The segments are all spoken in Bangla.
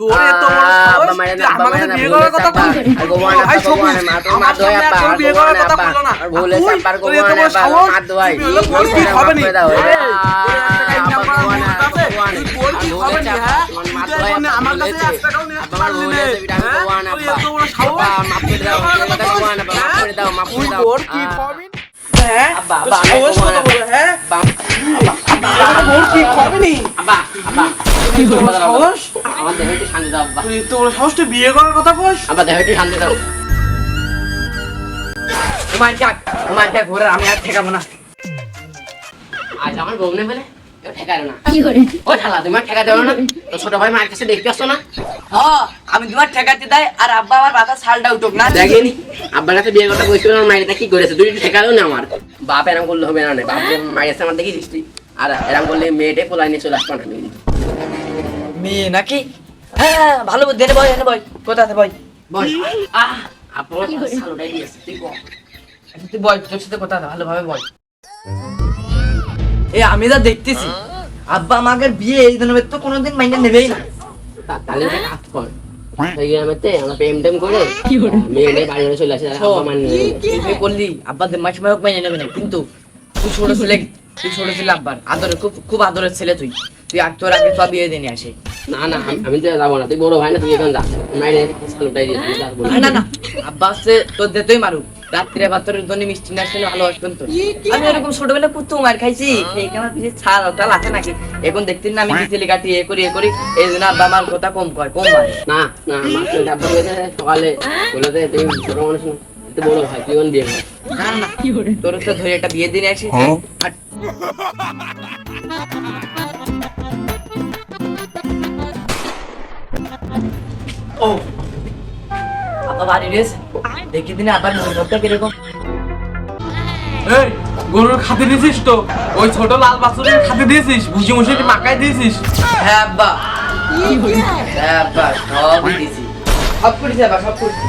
তোর এত বড় সাহস, আমার কাছে বিয়ে করার কথা বলছিস? ভাই সবুজ, আমার সামনে আর বিয়ে করার কথা বলল না। আর তুই, তোর এত বড় সাহস, তুই টাকা income করার মুরত আছে? তুই তোর কি হবে নি, হ্যাঁ? আমি তোমার ঠেকাতে দেয় আর আব্বা আমার মাথা ছালটা উঠুক না দেখেনি? আব্বার কাছে বিয়ে কথা বলছিল মায়ের কি করেছে? একটু ঠেকালো না আমার। বাপ এরম করলে হবে না বাপ মায়ের আমার দেখিস তুই? আর এরম করলে মেয়েটে পোলাই নিয়ে চলে আসব আমি মেয়ে নাকি? হ্যাঁ ভালো বুদ্ধি এনে বয় এনে বয় কোথাতে বয়? বল আহ আপনার সালোটাই দিয়েছে তুই বল তুই বয় তোর সাথে কোথাতে ভালোভাবে বয়। এ আমি যা দেখতেছি আব্বা আমাকে বিয়ে এই ধরনের তো কোনোদিন মাইন্ডে নেবেই না। তা- তাহলে একটা কাজ কর। সেই গ্রামেতে আমরা প্রেম টেম করে মেয়ে বাড়ি চলে আসে তাহলে আব্বা মানে করলি আব্বা মাস সময় মাইনে নেবে না কিন্তু তুই ছোট ছেলে তুই ছোট ছেলে আব্বার আদরের খুব খুব আদরের ছেলে তুই। তুই আর তোর আগে সব বিয়ে দিয়ে আসে। না না আমি- তো যাব না। তুই বড় ভাই না তুই এখন যা। মাইনে সালোটাই দিয়েছে তুই যা না না না। আব্বা হচ্ছে তোর দেতই মারু রাত্রে ভাতরের জন্য মিষ্টি না আসলে ভালোবাসবেন তো আমি এরকম ছোটবেলা কুত্তু মার খাইছি। এই আমার পিছিয়ে ছাড় ওটাল আছে নাকি। এখন দেখতেন না আমি খিচেলি কাটি এ করি এ করি। এই জন্য আব্বা আমার কথা কম কয় কম মারে। না না আমার তো আব্বা বলেছে সকালে বলেছে তুই ছোট মানুষ না তুই বড় ভাই তুই বিয়ে কর। না না। তোর তো ধরে একটা বিয়ে দিনে আসি। আর ও আব্বা বাড়ি রয়েছে। দেখি দিনে আবার মনোভাবটা কীরকম। এই, গরুর খাতে দিয়েছিস তো? ওই ছোট লাল বাছুরের খাতে দিয়েছিস ভুসি মুসি মাকায় দিয়েছিস হ্যাঁ আব্বা। হ্যাঁ আব্বা সব করেছি আব্বা সব করেছি।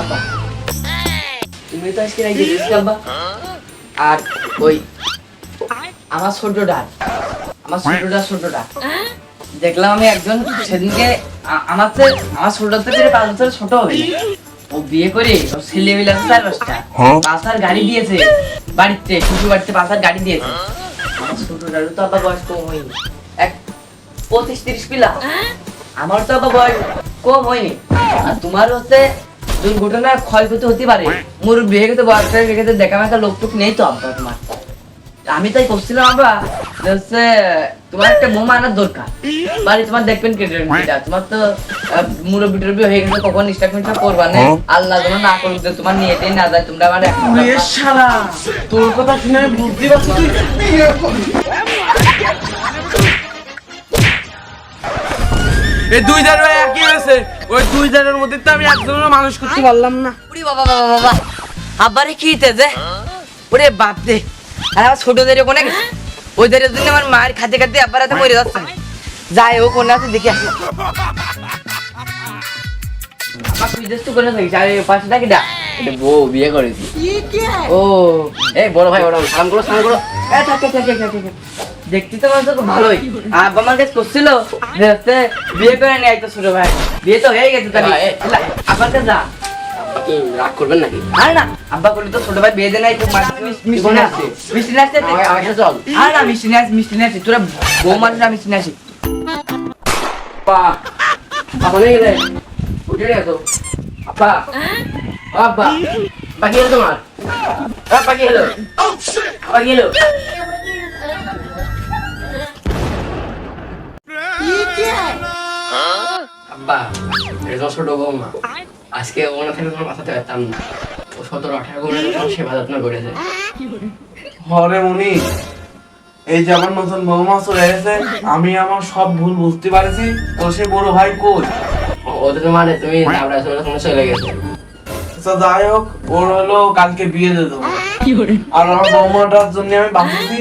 আব্বা। তুমি তো আজকে রাখি আব্বা আর ওই আমার ছোটটা আমার ছোটটা ছোটটা। দেখলাম আমি একজন সেদিনকে আমার আমার ছোটটা থেকে পাঁচ বছর ছোট হবে ও বিয়ে করে ওর ছেলে মিলে আছে চার পাঁচটা পাঁচার গাড়ি দিয়েছে বাড়িতে শ্বশুর বাড়িতে পাঁচার গাড়ি দিয়েছে। আমার তো আবার বয়স কম হয়নি। এক পঁচিশ তিরিশ পিলা। আমার তো আবার বয়স কম হয়নি। আর তোমার হচ্ছে দুর্ঘটনা ক্ষয়ক্ষতি হতে পারে। মুরব্বী হয়ে গেছে বয়স হয়ে গেছে দেখা মেখা লোক টুক নেই তো আব্বা তোমার। আমি তাই করছিলাম আব্বা হচ্ছে তোমার একটা বোমা আনার দরকার। বাড়ি তোমার দেখবেন কেটে তোমার তো মুরব্বি টুরব্বি হয়ে গেছে কখন ইনস্ট্রাকমেন্ট করবা না? আল্লাহ যেন না করুক যে তোমার নিয়ে না যায় তোমরা আমার তোর কথা শুনে বুঝতে পারছি তুই? এই দুই জায়গায় একই হয়েছে। ওই দুই জায়গার মধ্যে তো আমি একজনের মানুষ করতে পারলাম না। উড়ি বাবা বাবা বাবা। আব্বারে কি হইতেছে ওরে বাপ দে আর আমার ছোট দেরি কোনে ওই দেরির জন্য আমার মায়ের খাতে খাতে আব্বার হাতে মরে যাচ্ছে। যাই ও কোনে আছে দেখি আসি। আমার তুই দেশ তো কোনে থাকিস আর পাশে ডাকি ডা এটা বউ বিয়ে করেছি। ও এই বড় ভাই ওরা সালাম করো সালাম করো। এ, থাক, থাক। দেখতে তো মনে হচ্ছে ভালোই। আর আব্বা আমার কাছে করছিল যে হচ্ছে বিয়ে করে নিয়ে একটা ছোট ভাই। বিয়ে তো হয়ে গেছে তাহলে। এ, এ, আব্বার কাছে যা। রাগ করবেন নাকি? আর না আব্বা করলে তো ছোট ভাই বিয়ে দেয় নাই তো মিষ্টি না আছে? মিষ্টি না আসতে আমার আমার সাথে চল। আর না মিষ্টি নিয়ে মিষ্টি নিয়ে আসি তোরা বউ মানুষ না মিষ্টি নিয়ে আসি আপা আপা নেই উঠে আপা বাকি হলো তোমার? হলো? হলো? আব্বা এটা তো ছোট বৌমা। আজকে তোমার বাঁচাতে পারতাম না। ও সতেরো আঠারো বছর তোমার সেবা যত্ন করেছে। হরে মুনি এই যে আমার নতুন বৌমা চলে এসেছে আমি আমার সব ভুল বুঝতে পারছি তো সে বড় ভাই কই? ও তো তোমার তুমি চলে তোমার চলে গেছে। তো যাই হোক ওর হলো কালকে বিয়ে দিয়ে দেবো। আর আমার বৌমাটার জন্য আমি বাঁচছি।